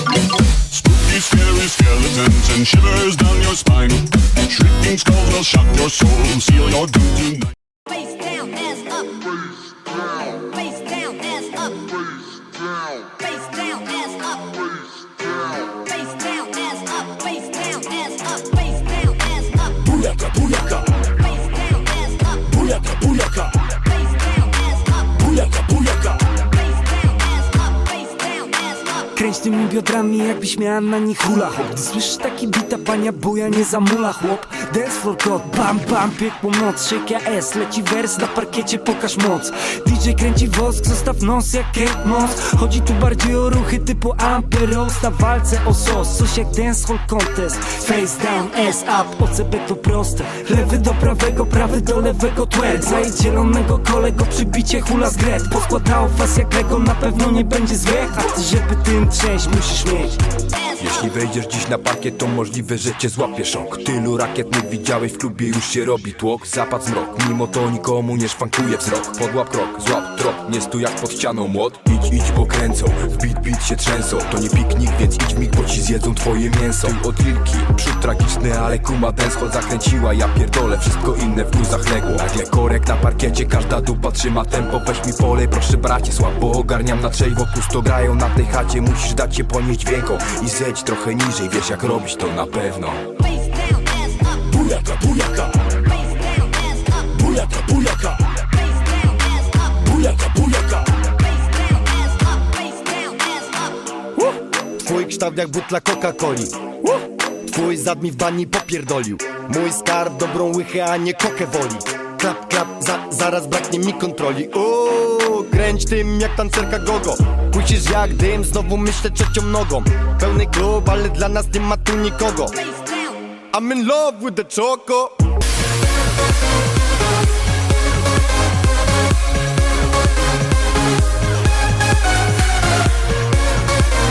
Spooky, scary skeletons and shivers down your spine. Shrieking skulls will shock your soul, seal your doom tonight. Face down, ass up. Face down, ass up. Face down, ass up. Face down, Face down, ass up. Face down, ass up. Face down, ass up. Bujaka, bujaka, ass. Kręć tymi biodrami jakbyś miała na nich hula hop. Gdy słyszysz taki bita pania buja nie zamula chłop. Dance floor kod, bam bam, piekło moc. Shake S, leci wers na parkiecie, pokaż moc. DJ kręci wosk, zostaw nos jak Kate Moss. Chodzi tu bardziej o ruchy typu Amperos Na walce o sos, coś jak dance hall contest. Face down, S up, OCB to proste. Lewy do prawego, prawy do lewego twerk. Zajedź zielonego kolego, przybicie hula z gret. Poskładało was jak Lego, na pewno nie będzie A ty żeby tym trzęść musisz mieć Jeśli wejdziesz dziś na parkiet, to możliwe, że cię złapie szok. Tylu rakiet nie widziałeś w klubie, już się robi tłok. Zapad zmrok, mimo to nikomu nie szwankuje wzrok. Podłap krok, złap trop, nie stój jak pod ścianą. Młot Idź, idź, bo kręcą, w bit, bit się trzęsą. To nie piknik, więc idź mig, bo ci zjedzą twoje mięso. Tył od lilki, przód tragiczny, ale kuma dancehall zakręciła. Ja pierdolę, wszystko inne w gruzach legło. Nagle korek na parkiecie, każda dupa trzyma tempo. Weź mi polej, proszę bracie, słabo ogarniam na trzeźwo. Pusto grają na tej chacie, musisz dać się ponieść dźwięką I zejdź trochę niżej, wiesz jak robić to na pewno. Bujaka, bujaka, bujaka, bujaka, bujaka, bujaka. Twój kształt jak butla Coca-Coli. Twój zad mi w bani popierdolił. Mój skarb dobrą łychę, a nie kokę woli. Klap, klap, za, zaraz braknie mi kontroli. Uuu, kręć tym jak tancerka gogo. Puścisz jak dym, znowu myślę trzecią nogą. Pełny klub, ale dla nas nie ma tu nikogo. I'm in love with the choco